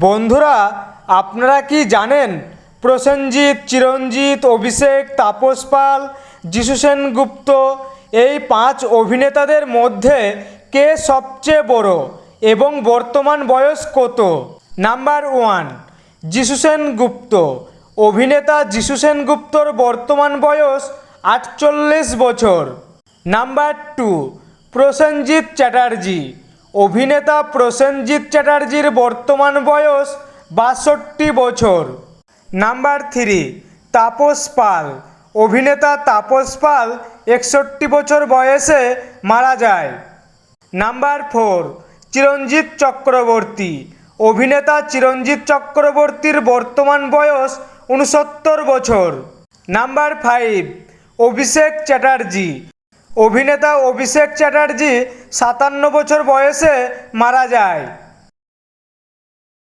বন্ধুরা, আপনারা কি জানেন? প্রসেনজিৎ চিরঞ্জিত অভিষেক, তাপস পাল, যিশু সেনগুপ্ত, এই পাঁচ অভিনেতাদের মধ্যে কে সবচেয়ে বড় এবং বর্তমান বয়স কত? নাম্বার ওয়ান, যিশু সেনগুপ্ত। অভিনেতা যিশু সেনগুপ্তর বর্তমান বয়স আটচল্লিশ বছর। Number two, Prosenjit Chatterjee. অভিনেতা প্রসেনজিৎ চ্যাটার্জির বর্তমান বয়স বাষট্টি বছর। Number three, Tapas Pal. অভিনেতা তাপস পাল একষট্টি বছর বয়সে মারা যায়। Number four Chiranjit Chakraborty. অভিনেতা চিরঞ্জিত চক্রবর্তীর বর্তমান বয়স উনসত্তর বছর। Number five, Abhishek Chatterjee. অভিনেতা অভিষেক চ্যাটার্জি সাতান্ন বছর বয়সে মারা যায়।